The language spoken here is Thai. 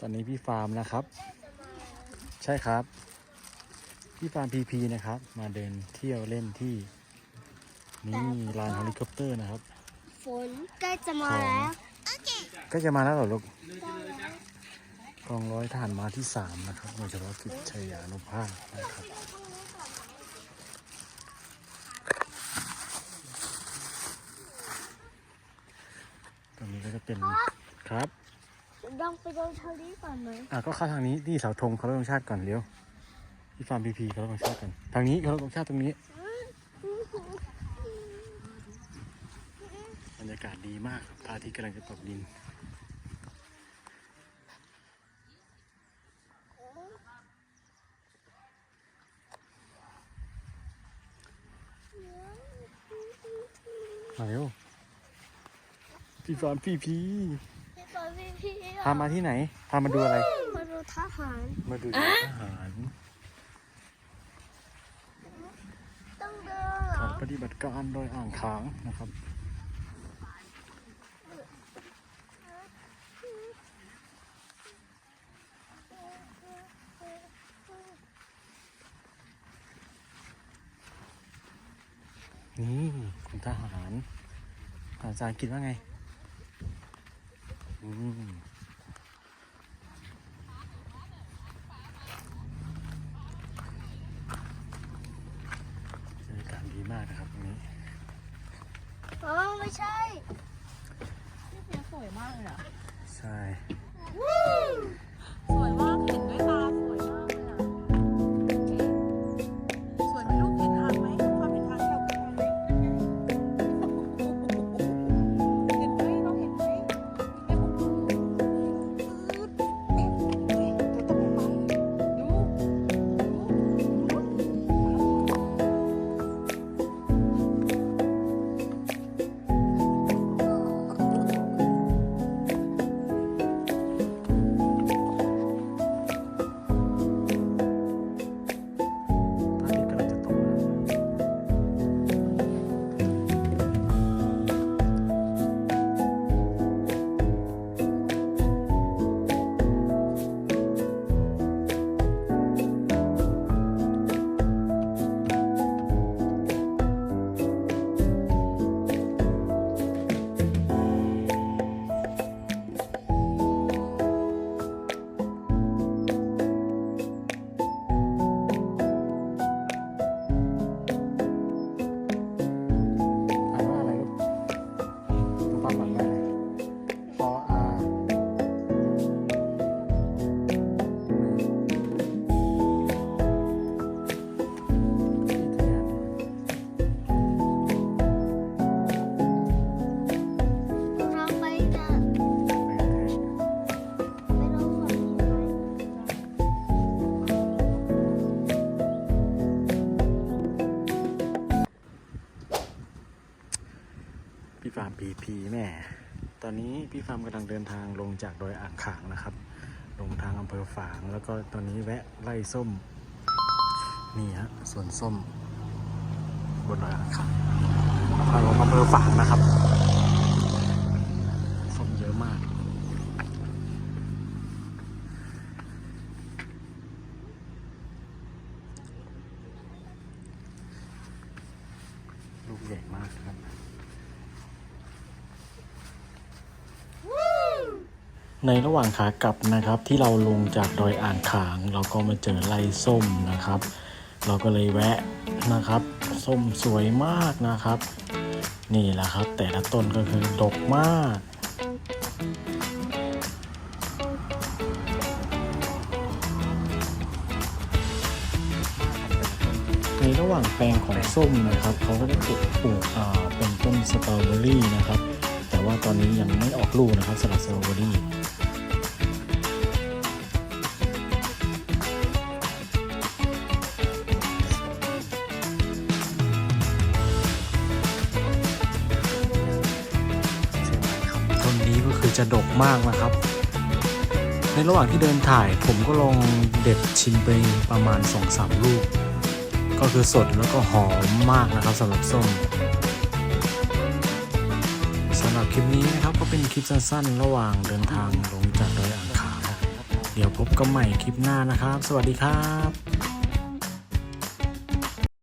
ตอนนี้พี่ฟาร์มนะครับ ใช่ครับ พี่ฟาร์มพีพีนะครับ มาเดินเที่ยวเล่นที่ นี่ลานเฮลิคอปเตอร์นะครับ ฝนใกล้จะมาแล้วก็จะมาแล้วเหรอลูกกองร้อยฐานมาที่สามนะครับโดยเฉพาะกิจชัยยานุภาพนะครับตรงนี้ก็จะเป็นครับ ลองไปโดนเชอรี่ก่อนไหมอะก็เข้าทางนี้นี่เสาธงเขารพธงชาติก่อนเร็วที่ฟาร์มพีพีเขารพธงชาติกันทางนี้เขารพธงชาติตรงนี้บรรยากาศดีมากพระอาทิตย์กำลังจะตกดินมาเร็วพี่ฟาร์มพีพี พี่ฟอนพี่พี่พามาที่ไหนพามาดูอะไร มาดูทหาร มาดูทหารต้องเดินเหรฐาอนปฏิบัติการโดยอ่างขางนะครับ นี่คุณทหารอาจารย์คิดว่าไงอืม บรรยากาศดีมากนะครับตรงนี้ อ๋อไม่ใช่เนี่ยสวยมากเลยอะ ใช่ สวยมากเห็นด้วย พีพีแม่ ตอนนี้พี่ฟาร์มกำลังเดินทางลงจากดอยอ่างขางนะครับ ลงทางอำเภอฝาง แล้วก็ตอนนี้แวะไล่ส้ม นี่ฮะสวนส้ม บนดอยอ่างขางทางลงอำเภอฝางนะครับ ส้มเยอะมากลูกใหญ่มากครับ ในระหว่างขากลับนะครับที่เราลงจากดอยอ่างขาง เราก็มาเจอไร่ส้มนะครับ เราก็เลยแวะนะครับ ส้มสวยมากนะครับ นี่แหละครับ แต่ละต้นก็คือดกมากในระหว่างแปลงของส้มนะครับเขาก็ได้ปลูกอาเป็นต้นสตรอเบอรี่นะครับ ว่าตอนนี้ยังไม่ออกลูกนะครับสำหรับสตรอเบอรี่ต้นนี้ก็คือจะดกมากนะครับ ในระหว่างที่เดินถ่ายผมก็ลองเด็ดชิมไปประมาณ 2-3 ลูก ก็คือสดแล้วก็หอมมากนะครับสำหรับส้ม ลิปนี้นะครับก็เป็นคลิปสั้นๆ ระหว่างเดินทางลงจากดอยอ่างขางเดี๋ยวพบกันใหม่คลิปหน้านะครับ สวัสดีครับ